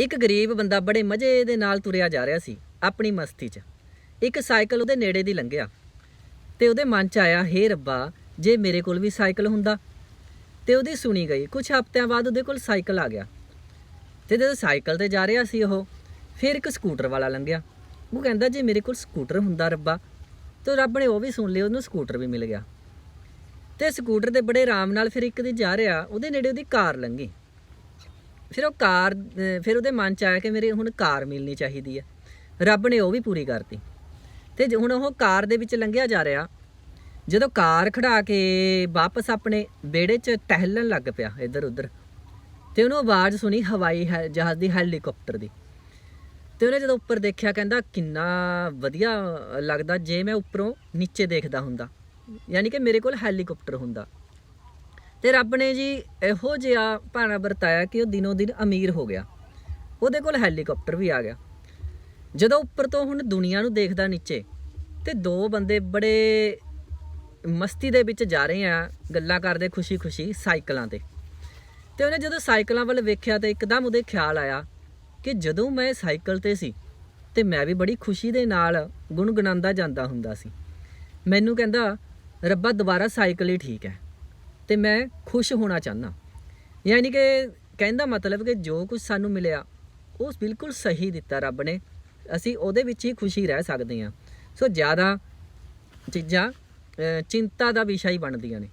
ਇੱਕ ਗਰੀਬ ਬੰਦਾ ਬੜੇ ਮਜ਼ੇ ਦੇ ਨਾਲ ਤੁਰਿਆ ਜਾ ਰਿਹਾ ਸੀ, ਆਪਣੀ ਮਸਤੀ 'ਚ। ਇੱਕ ਸਾਈਕਲ ਉਹਦੇ ਨੇੜੇ ਦੀ ਲੰਘਿਆ ਤੇ ਉਹਦੇ ਮਨ 'ਚ ਆਇਆ, ਹੇ ਰੱਬਾ, ਜੇ ਮੇਰੇ ਕੋਲ ਵੀ ਸਾਈਕਲ ਹੁੰਦਾ। ਤੇ ਉਹਦੀ ਸੁਣੀ ਗਈ ਕੁਝ ਹਫ਼ਤਿਆਂ ਬਾਅਦ ਉਹਦੇ ਕੋਲ ਸਾਈਕਲ ਆ ਗਿਆ। ਤੇ ਜਦੋਂ ਸਾਈਕਲ ਤੇ ਜਾ ਰਿਹਾ ਸੀ ਉਹ, ਫਿਰ ਇੱਕ ਸਕੂਟਰ ਵਾਲਾ ਲੰਘਿਆ। ਉਹ ਕਹਿੰਦਾ, ਜੇ ਮੇਰੇ ਕੋਲ ਸਕੂਟਰ ਹੁੰਦਾ ਰੱਬਾ, ਤੇ ਰੱਬ ਨੇ ਉਹ ਵੀ ਸੁਣ ਲਿਆ, ਉਹਨੂੰ ਸਕੂਟਰ ਵੀ ਮਿਲ ਗਿਆ। ਤੇ ਸਕੂਟਰ 'ਤੇ ਬੜੇ ਆਰਾਮ ਨਾਲ ਫਿਰ ਇੱਕ ਦਿਨ ਜਾ ਰਿਹਾ, ਉਹਦੇ ਨੇੜੇ ਉਹਦੀ ਕਾਰ ਲੰਘੀ। ਫਿਰ ਉਹ ਕਾਰ ਫਿਰ ਉਹਦੇ ਮਨ ਚ ਆਇਆ ਕਿ ਮੇਰੇ ਹੁਣ ਕਾਰ ਮਿਲਣੀ ਚਾਹੀਦੀ ਹੈ ਰੱਬ ਨੇ ਉਹ ਵੀ ਪੂਰੀ ਕਰਤੀ। ਤੇ ਜੇ, ਹੁਣ ਉਹ ਕਾਰ ਦੇ ਵਿੱਚ ਲੰਘਿਆ ਜਾ ਰਿਹਾ। ਜਦੋਂ ਕਾਰ ਖੜਾ ਕੇ ਵਾਪਸ ਆਪਣੇ ਵਿਹੜੇ 'ਚ ਟਹਿਲਣ ਲੱਗ ਪਿਆ ਇੱਧਰ ਉੱਧਰ ਤੇ ਉਹਨੂੰ ਆਵਾਜ਼ ਸੁਣੀ ਹਵਾਈ ਹੈ- ਜਹਾਜ਼ ਦੀ ਹੈਲੀਕਾਪਟਰ ਦੀ। ਤੇ ਉਹਨੇ ਜਦੋਂ ਉੱਪਰ ਦੇਖਿਆ ਕਹਿੰਦਾ, ਕਿੰਨਾ ਵਧੀਆ ਲੱਗਦਾ ਜੇ ਮੈਂ ਉੱਪਰੋਂ ਨੀਚੇ ਦੇਖਦਾ ਹੁੰਦਾ। ਯਾਨੀ ਕਿ ਮੇਰੇ ਕੋਲ ਹੈਲੀਕਾਪਟਰ ਹੁੰਦਾ। ਤੇ ਰੱਬ ਨੇ ਜੀ ਇਹੋ ਜਿਹਾ ਭਾਣਾ ਵਰਤਾਇਆ ਕਿ ਉਹ ਦਿਨੋ ਦਿਨ ਅਮੀਰ ਹੋ ਗਿਆ। ਉਹਦੇ ਕੋਲ ਹੈਲੀਕਾਪਟਰ ਵੀ ਆ ਗਿਆ। ਜਦੋਂ ਉੱਪਰ ਤੋਂ ਹੁਣ ਦੁਨੀਆ ਨੂੰ ਦੇਖਦਾ ਨੀਚੇ, ਤੇ ਦੋ ਬੰਦੇ ਬੜੇ ਮਸਤੀ ਦੇ ਵਿੱਚ ਜਾ ਰਹੇ ਆ, ਗੱਲਾਂ ਕਰਦੇ ਖੁਸ਼ੀ-ਖੁਸ਼ੀ ਸਾਈਕਲਾਂ ਤੇ। ਤੇ ਉਹਨੇ ਜਦੋਂ ਸਾਈਕਲਾਂ ਵੱਲ ਵੇਖਿਆ ਤੇ ਇੱਕਦਮ ਉਹਦੇ ਖਿਆਲ ਆਇਆ ਕਿ ਜਦੋਂ ਮੈਂ ਸਾਈਕਲ ਤੇ ਸੀ, ਤੇ ਮੈਂ ਵੀ ਬੜੀ ਖੁਸ਼ੀ ਦੇ ਨਾਲ ਗੁੰਗਣਾਉਂਦਾ ਜਾਂਦਾ ਹੁੰਦਾ ਸੀ। ਮੈਨੂੰ ਕਹਿੰਦਾ, ਰੱਬਾ, ਦੁਬਾਰਾ ਸਾਈਕਲ ਹੀ ਠੀਕ ਹੈ। ਤੇ ਮੈਂ ਖੁਸ਼ ਹੋਣਾ ਚਾਹੁੰਦਾ। ਯਾਨੀ ਕਿ ਕਹਿੰਦਾ ਮਤਲਬ ਕਿ ਜੋ ਕੁਝ ਸਾਨੂੰ ਮਿਲਿਆ, ਉਹ ਬਿਲਕੁਲ ਸਹੀ ਦਿੱਤਾ ਰੱਬ ਨੇ। ਅਸੀਂ ਉਹਦੇ ਵਿੱਚ ਹੀ ਖੁਸ਼ੀ ਰਹਿ ਸਕਦੇ ਹਾਂ। ਸੋ ਜ਼ਿਆਦਾ ਚੀਜ਼ਾਂ ਚਿੰਤਾ ਦਾ ਵਿਸ਼ਾ ਹੀ ਬਣਦੀਆਂ ਨੇ।